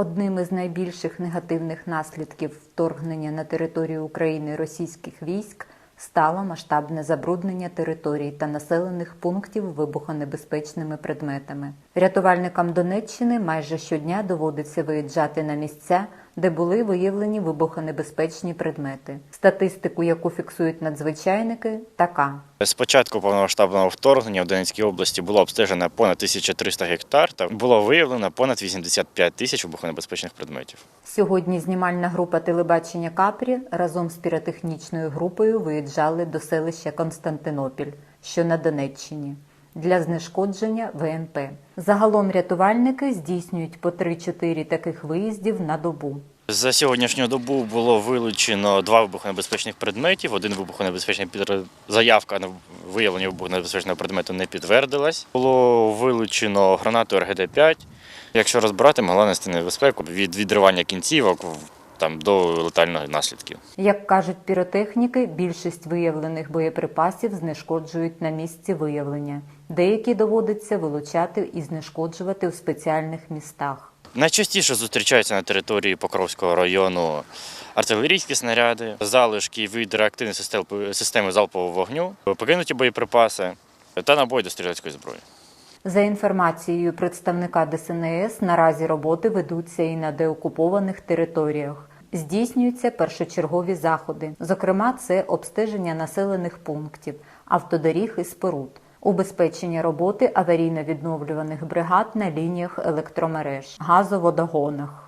Одним із найбільших негативних наслідків вторгнення на територію України російських військ стало масштабне забруднення територій та населених пунктів вибухонебезпечними предметами. Рятувальникам Донеччини майже щодня доводиться виїжджати на місця, де були виявлені вибухонебезпечні предмети. Статистику, яку фіксують надзвичайники, така. З початку повномасштабного вторгнення в Донецькій області було обстежено понад 1300 гектар та було виявлено понад 85 тисяч вибухонебезпечних предметів. Сьогодні знімальна група телебачення Капрі разом з піротехнічною групою виїжджали до селища Константинопіль, що на Донеччині, для знешкодження ВМП. Загалом рятувальники здійснюють по 3-4 таких виїздів на добу. За сьогоднішню добу було вилучено два вибухонебезпечних предметів. Один вибухонебезпечний під заявка на виявлення вибухонебезпечного предмету не підтвердилась. Було вилучено гранату РГД-5. Якщо розбирати, могла нести небезпеку від відривання кінцівок там до летальних наслідків. Як кажуть піротехніки, більшість виявлених боєприпасів знешкоджують на місці виявлення. Деякі доводиться вилучати і знешкоджувати у спеціальних містах. Найчастіше зустрічаються на території Покровського району артилерійські снаряди, залишки від реактивної систем- системи залпового вогню, покинуті боєприпаси та набої до стрілецької зброї. За інформацією представника ДСНС, наразі роботи ведуться і на деокупованих територіях. Здійснюються першочергові заходи, зокрема, це обстеження населених пунктів, автодоріг і споруд, убезпечення роботи аварійно-відновлюваних бригад на лініях електромереж, газоводогонах.